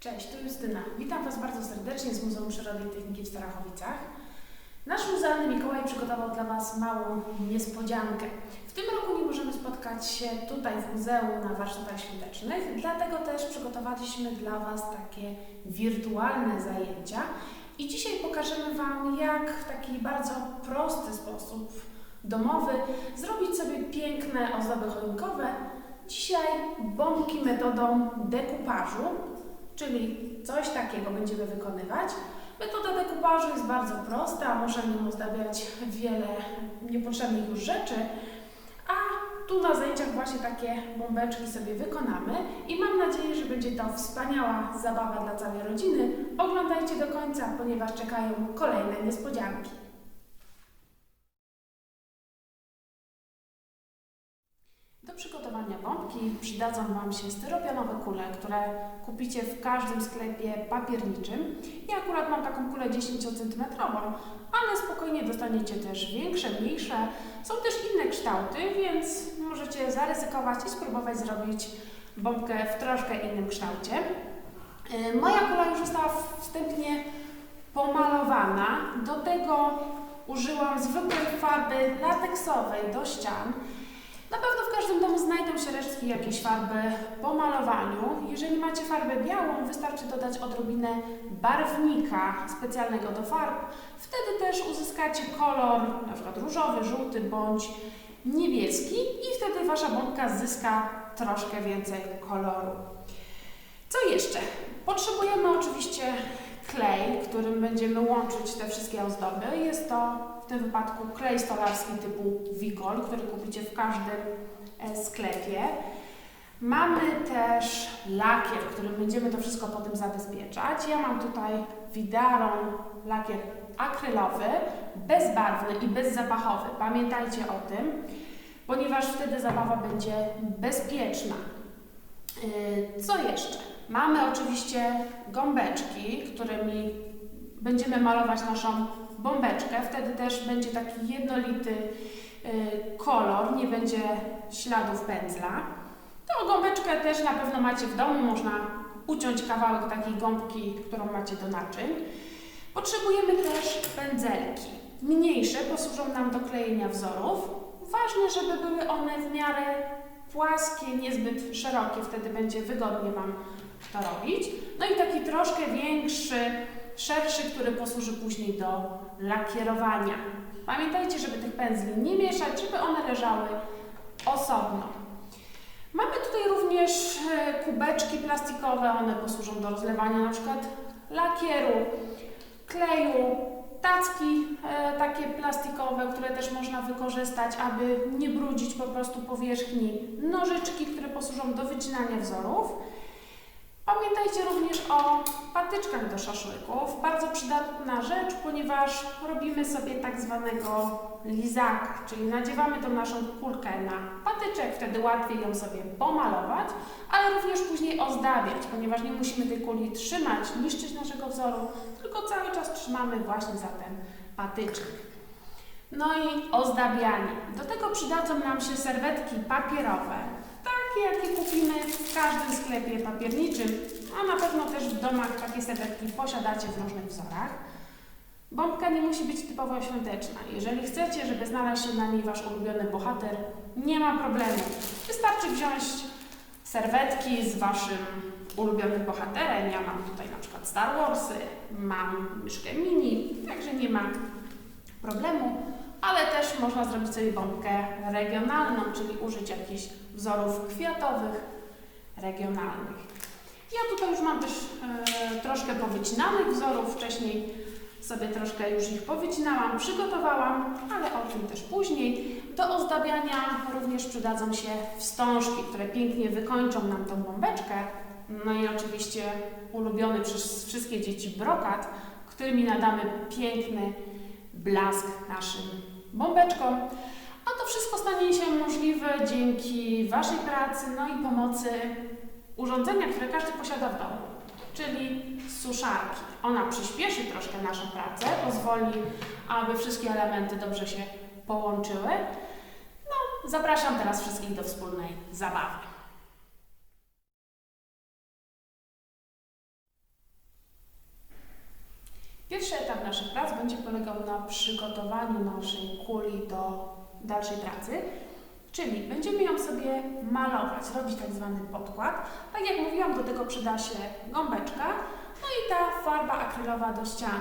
Cześć, tu Justyna. Witam Was bardzo serdecznie z Muzeum Przyrody i Techniki w Starachowicach. Nasz muzealny Mikołaj przygotował dla Was małą niespodziankę. W tym roku nie możemy spotkać się tutaj w muzeum na warsztatach świątecznych, dlatego też przygotowaliśmy dla Was takie wirtualne zajęcia i dzisiaj pokażemy Wam, jak w taki bardzo prosty sposób domowy zrobić sobie piękne ozdoby choinkowe. Dzisiaj bombki metodą dekupażu, czyli coś takiego będziemy wykonywać. Metoda dekupażu jest bardzo prosta, możemy nią ozdabiać wiele niepotrzebnych już rzeczy, a tu na zajęciach właśnie takie bombeczki sobie wykonamy i mam nadzieję, że będzie to wspaniała zabawa dla całej rodziny. Oglądajcie do końca, ponieważ czekają kolejne niespodzianki. Przygotowania bombki przydadzą Wam się styropianowe kule, które kupicie w każdym sklepie papierniczym. Ja akurat mam taką kulę 10 cm, ale spokojnie dostaniecie też większe, mniejsze. Są też inne kształty, więc możecie zaryzykować i spróbować zrobić bombkę w troszkę innym kształcie. Yy, Moja kula już została wstępnie pomalowana. Do tego użyłam zwykłej farby lateksowej do ścian. Na pewno w każdym domu znajdą się resztki jakiejś farby po malowaniu. Jeżeli macie farbę białą, wystarczy dodać odrobinę barwnika specjalnego do farb. Wtedy też uzyskacie kolor na przykład różowy, żółty bądź niebieski i wtedy Wasza bombka zyska troszkę więcej koloru. Co jeszcze? Potrzebujemy oczywiście klej, którym będziemy łączyć te wszystkie ozdoby. Jest to tym wypadku klej stolarski typu Wigol, który kupicie w każdym e, sklepie. Mamy też lakier, którym będziemy to wszystko potem zabezpieczać. Ja mam tutaj Vidaron lakier akrylowy, bezbarwny i bezzapachowy. Pamiętajcie o tym, ponieważ wtedy zabawa będzie bezpieczna. Yy, Co jeszcze? Mamy oczywiście gąbeczki, którymi będziemy malować naszą bombeczkę. Wtedy też będzie taki jednolity yy, kolor, nie będzie śladów pędzla. Tą gąbeczkę też na pewno macie w domu, można uciąć kawałek takiej gąbki, którą macie do naczyń. Potrzebujemy też pędzelki. Mniejsze posłużą nam do klejenia wzorów. Ważne, żeby były one w miarę płaskie, niezbyt szerokie, wtedy będzie wygodnie Wam to robić. No i taki troszkę większy, szerszy, który posłuży później do lakierowania. Pamiętajcie, żeby tych pędzli nie mieszać, żeby one leżały osobno. Mamy tutaj również e, kubeczki plastikowe, one posłużą do rozlewania na przykład lakieru, kleju, tacki e, takie plastikowe, które też można wykorzystać, aby nie brudzić po prostu powierzchni, nożyczki, które posłużą do wycinania wzorów. Pamiętajcie również o patyczkach do szaszłyków. Bardzo przydatna rzecz, ponieważ robimy sobie tak zwanego lizaka, czyli nadziewamy tą naszą kulkę na patyczek, wtedy łatwiej ją sobie pomalować, ale również później ozdabiać, ponieważ nie musimy tej kuli trzymać, niszczyć naszego wzoru, tylko cały czas trzymamy właśnie za ten patyczek. No i ozdabianie. Do tego przydadzą nam się serwetki papierowe, takie jakie kupimy w każdym sklepie papierniczym, a na pewno też w domach takie serwetki posiadacie w różnych wzorach. Bombka nie musi być typowo świąteczna. Jeżeli chcecie, żeby znalazł się na niej Wasz ulubiony bohater, nie ma problemu. Wystarczy wziąć serwetki z Waszym ulubionym bohaterem. Ja mam tutaj na przykład Star Warsy, mam myszkę mini, także nie ma problemu. Ale też można zrobić sobie bombkę regionalną, czyli użyć jakichś wzorów kwiatowych, regionalnych. Ja tutaj już mam też e, troszkę powycinanych wzorów, wcześniej sobie troszkę już ich powycinałam, przygotowałam, ale o tym też później. Do ozdabiania również przydadzą się wstążki, które pięknie wykończą nam tą bombeczkę. No i oczywiście ulubiony przez wszystkie dzieci brokat, którymi nadamy piękny blask naszym bombeczkom. A to wszystko stanie się możliwe dzięki Waszej pracy, no i pomocy urządzenia, które każdy posiada w domu, czyli suszarki. Ona przyspieszy troszkę naszą pracę, pozwoli, aby wszystkie elementy dobrze się połączyły. No, zapraszam teraz wszystkich do wspólnej zabawy. Pierwszy etap naszych prac będzie polegał na przygotowaniu naszej kuli do dalszej pracy, czyli będziemy ją sobie malować, robić tak zwany podkład. Tak jak mówiłam, do tego przyda się gąbeczka, no i ta farba akrylowa do ścian.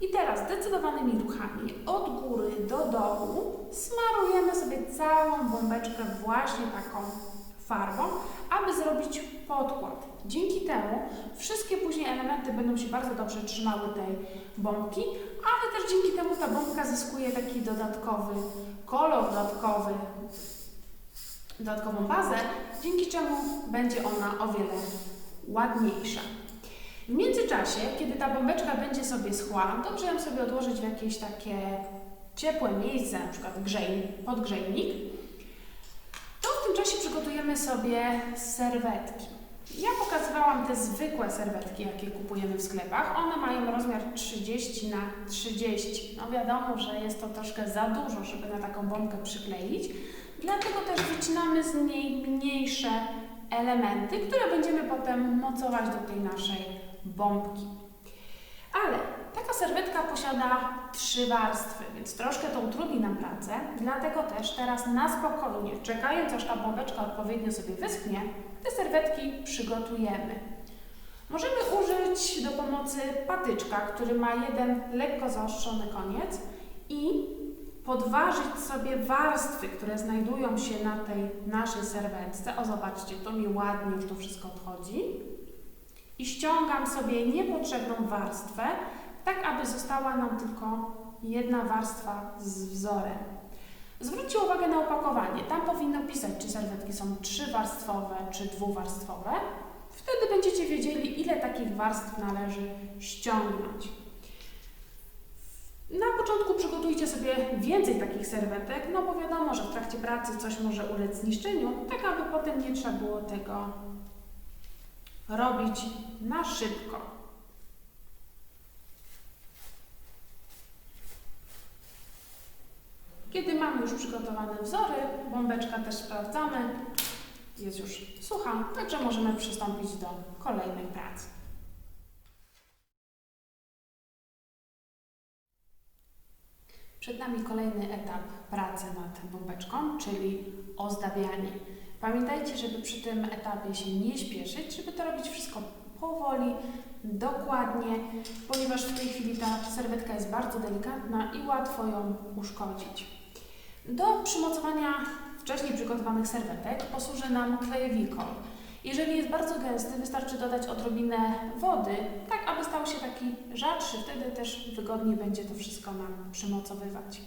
I teraz zdecydowanymi ruchami od góry do dołu smarujemy sobie całą bombeczkę właśnie taką farbą, aby zrobić podkład. Dzięki temu wszystkie później elementy będą się bardzo dobrze trzymały tej bombki, ale też dzięki temu ta bombka zyskuje taki dodatkowy kolor, dodatkowy, dodatkową bazę, dzięki czemu będzie ona o wiele ładniejsza. W międzyczasie, kiedy ta bombeczka będzie sobie schła, dobrze ją sobie odłożyć w jakieś takie ciepłe miejsce, na przykład grzejnik, podgrzejnik, tym czasie przygotujemy sobie serwetki. Ja pokazywałam te zwykłe serwetki, jakie kupujemy w sklepach. One mają rozmiar 30 na 30. No wiadomo, że jest to troszkę za dużo, żeby na taką bombkę przykleić. Dlatego też wycinamy z niej mniejsze elementy, które będziemy potem mocować do tej naszej bombki. Ale taka serwetka posiada trzy warstwy, więc troszkę to utrudni nam pracę. Dlatego też teraz na spokojnie, czekając aż ta bombeczka odpowiednio sobie wyschnie, te serwetki przygotujemy. Możemy użyć do pomocy patyczka, który ma jeden lekko zaostrzony koniec i podważyć sobie warstwy, które znajdują się na tej naszej serwetce. O, zobaczcie, to mi ładnie już to wszystko odchodzi. I ściągam sobie niepotrzebną warstwę, tak aby została nam tylko jedna warstwa z wzorem. Zwróćcie uwagę na opakowanie. Tam powinno pisać, czy serwetki są trzywarstwowe, czy dwuwarstwowe. Wtedy będziecie wiedzieli, ile takich warstw należy ściągnąć. Na początku przygotujcie sobie więcej takich serwetek, no bo wiadomo, że w trakcie pracy coś może ulec zniszczeniu, tak aby potem nie trzeba było tego robić na szybko. Kiedy mamy już przygotowane wzory, bombeczka też sprawdzamy, jest już sucha, także możemy przystąpić do kolejnej pracy. Przed nami kolejny etap pracy nad bombeczką, czyli ozdabianie. Pamiętajcie, żeby przy tym etapie się nie śpieszyć, żeby to robić wszystko powoli, dokładnie, ponieważ w tej chwili ta serwetka jest bardzo delikatna i łatwo ją uszkodzić. Do przymocowania wcześniej przygotowanych serwetek posłuży nam klejewikol. Jeżeli jest bardzo gęsty, wystarczy dodać odrobinę wody, tak aby stał się taki rzadszy, wtedy też wygodniej będzie to wszystko nam przymocowywać.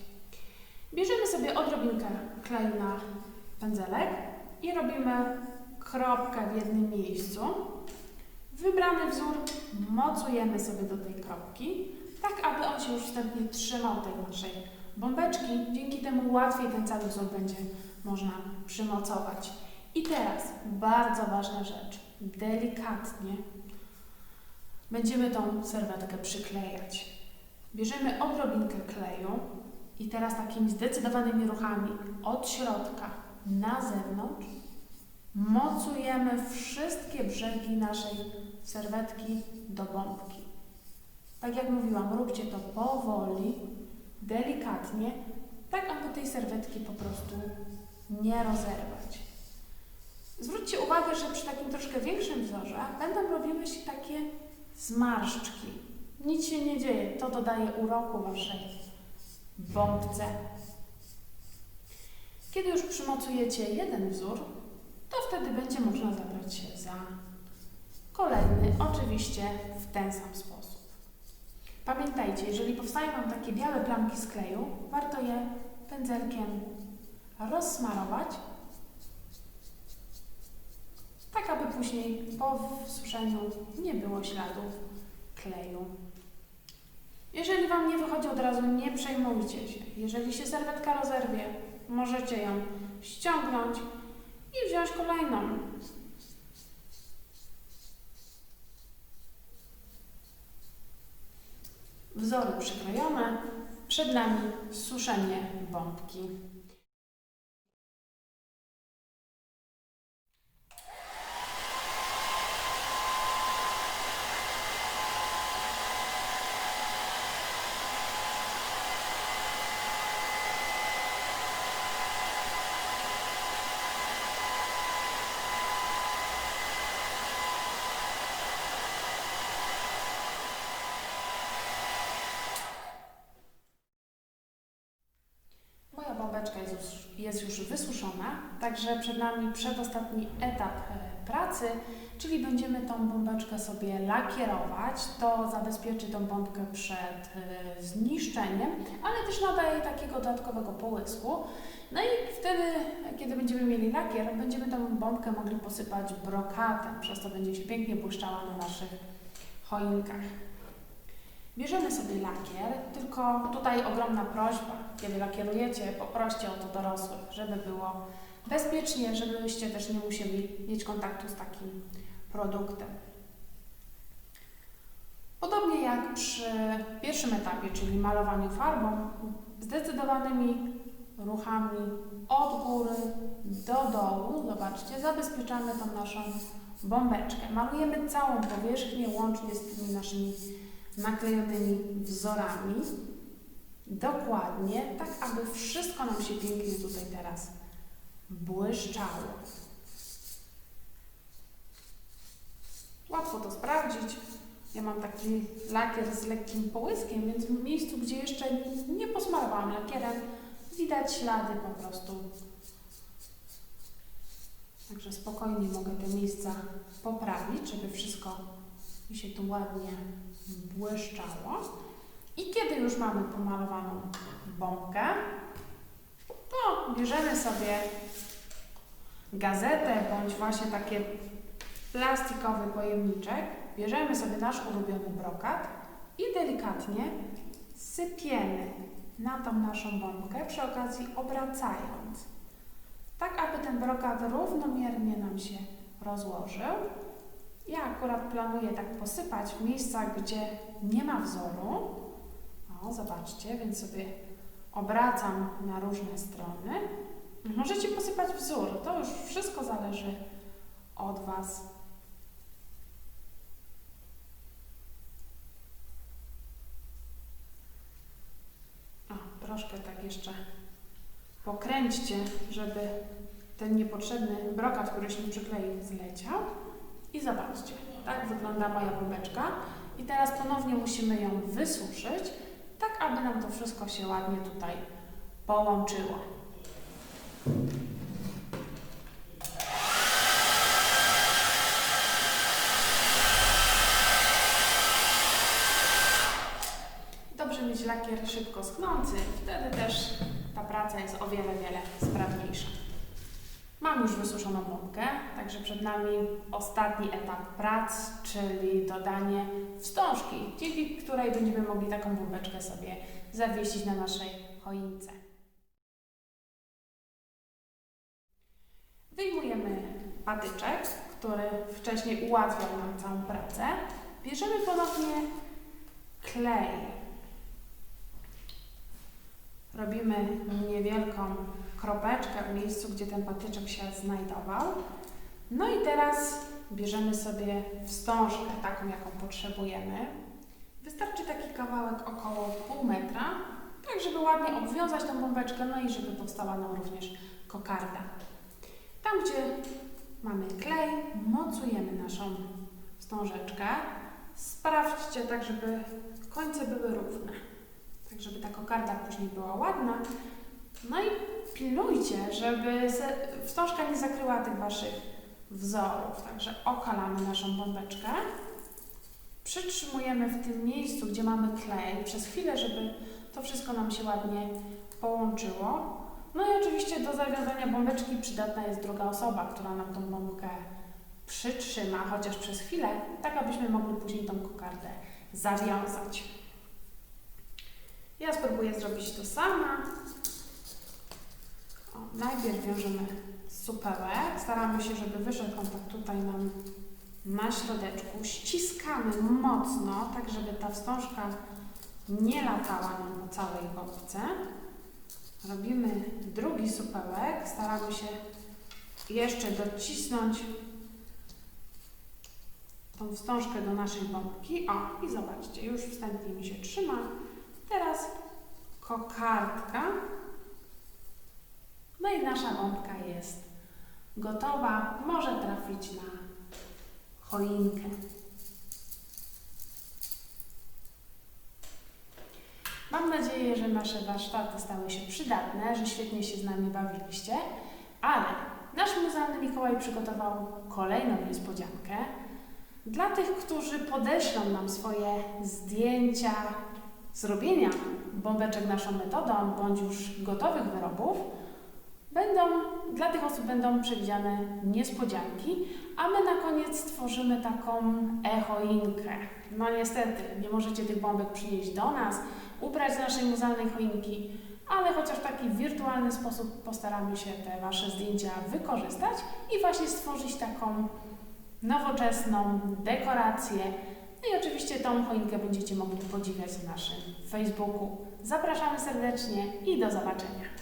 Bierzemy sobie odrobinkę kleju na pędzelek i robimy kropkę w jednym miejscu. Wybrany wzór mocujemy sobie do tej kropki, tak aby on się już wstępnie trzymał tej naszej bombeczki. Dzięki temu łatwiej ten cały wzór będzie można przymocować. I teraz bardzo ważna rzecz. Delikatnie będziemy tą serwetkę przyklejać. Bierzemy odrobinkę kleju i teraz takimi zdecydowanymi ruchami od środka na zewnątrz mocujemy wszystkie brzegi naszej serwetki do bombki. Tak jak mówiłam, róbcie to powoli, delikatnie, tak aby tej serwetki po prostu nie rozerwać. Zwróćcie uwagę, że przy takim troszkę większym wzorze będą robiły się takie zmarszczki. Nic się nie dzieje, to dodaje uroku waszej bombce. Kiedy już przymocujecie jeden wzór, to wtedy będzie można zabrać się za kolejny, oczywiście w ten sam sposób. Pamiętajcie, jeżeli powstają Wam takie białe plamki z kleju, warto je pędzelkiem rozsmarować, tak aby później po wsuszeniu nie było śladów kleju. Jeżeli Wam nie wychodzi od razu, nie przejmujcie się. Jeżeli się serwetka rozerwie, możecie ją ściągnąć i wziąć kolejną. Wzory przyklejone, przed nami suszenie bombki. bombeczka jest już, wysuszona, także przed nami przedostatni etap e, pracy, czyli będziemy tą bombeczkę sobie lakierować. To zabezpieczy tą bombkę przed e, zniszczeniem, ale też nadaje takiego dodatkowego połysku. No i wtedy, kiedy będziemy mieli lakier, będziemy tą bombkę mogli posypać brokatem, przez to będzie się pięknie błyszczała na naszych choinkach. Bierzemy sobie lakier, tylko tutaj ogromna prośba, kiedy lakierujecie, poproście o to dorosłych, żeby było bezpiecznie, żebyście też nie musieli mieć kontaktu z takim produktem. Podobnie jak przy pierwszym etapie, czyli malowaniu farbą, zdecydowanymi ruchami od góry do dołu, zobaczcie, zabezpieczamy tą naszą bombeczkę. Malujemy całą powierzchnię łącznie z tymi naszymi naklejonymi wzorami. Dokładnie, tak aby wszystko nam się pięknie tutaj teraz błyszczało. Łatwo to sprawdzić. Ja mam taki lakier z lekkim połyskiem, więc w miejscu, gdzie jeszcze nie posmarowałam lakierem, widać ślady po prostu. Także spokojnie mogę te miejsca poprawić, żeby wszystko mi się tu ładnie błyszczało. I kiedy już mamy pomalowaną bombkę, to bierzemy sobie gazetę bądź właśnie takie plastikowy pojemniczek, bierzemy sobie nasz ulubiony brokat i delikatnie sypiemy na tą naszą bombkę, przy okazji obracając, tak aby ten brokat równomiernie nam się rozłożył. Ja akurat planuję tak posypać w miejscach, gdzie nie ma wzoru. Zobaczcie, więc sobie obracam na różne strony. Możecie posypać wzór, to już wszystko zależy od Was. O, troszkę tak jeszcze pokręćcie, żeby ten niepotrzebny brokat, który się przykleił, zleciał. I zobaczcie, tak wygląda moja bombeczka. I teraz ponownie musimy ją wysuszyć, tak aby nam to wszystko się ładnie tutaj połączyło. Dobrze mieć lakier szybko schnący, wtedy też ta praca jest o wiele, wiele sprawniejsza. Mam już wysuszoną bombkę, także przed nami ostatni etap prac, czyli dodanie wstążki, dzięki której będziemy mogli taką bombeczkę sobie zawiesić na naszej choince. Wyjmujemy patyczek, który wcześniej ułatwiał nam całą pracę. Bierzemy ponownie klej. Robimy niewielką kropeczkę w miejscu, gdzie ten patyczek się znajdował. No i teraz bierzemy sobie wstążkę, taką jaką potrzebujemy. Wystarczy taki kawałek około pół metra, tak żeby ładnie obwiązać tą bombeczkę, no i żeby powstała nam również kokarda. Tam, gdzie mamy klej, mocujemy naszą wstążeczkę. Sprawdźcie tak, żeby końce były równe, tak żeby ta kokarda później była ładna. No i pilnujcie, żeby wstążka nie zakryła tych Waszych wzorów. Także okalamy naszą bombeczkę. Przytrzymujemy w tym miejscu, gdzie mamy klej, przez chwilę, żeby to wszystko nam się ładnie połączyło. No i oczywiście do zawiązania bombeczki przydatna jest druga osoba, która nam tą bombkę przytrzyma, chociaż przez chwilę, tak abyśmy mogli później tą kokardę zawiązać. Ja spróbuję zrobić to sama. Najpierw wiążemy supełek. Staramy się, żeby wyszedł on tak tutaj nam na środeczku. Ściskamy mocno, tak żeby ta wstążka nie latała nam po całej bombce. Robimy drugi supełek. Staramy się jeszcze docisnąć tą wstążkę do naszej bombki. O, i zobaczcie, już wstępnie mi się trzyma. Teraz kokardka. No i nasza bombka jest gotowa. Może trafić na choinkę. Mam nadzieję, że nasze warsztaty stały się przydatne, że świetnie się z nami bawiliście, ale nasz muzealny Mikołaj przygotował kolejną niespodziankę. Dla tych, którzy podeślą nam swoje zdjęcia zrobienia bombeczek naszą metodą, bądź już gotowych wyrobów, będą, dla tych osób będą przewidziane niespodzianki, a my na koniec stworzymy taką e-choinkę. No niestety, nie możecie tych bombek przynieść do nas, ubrać z naszej muzealnej choinki, ale chociaż w taki wirtualny sposób postaramy się te Wasze zdjęcia wykorzystać i właśnie stworzyć taką nowoczesną dekorację. No i oczywiście tą choinkę będziecie mogli podziwiać na naszym Facebooku. Zapraszamy serdecznie i do zobaczenia.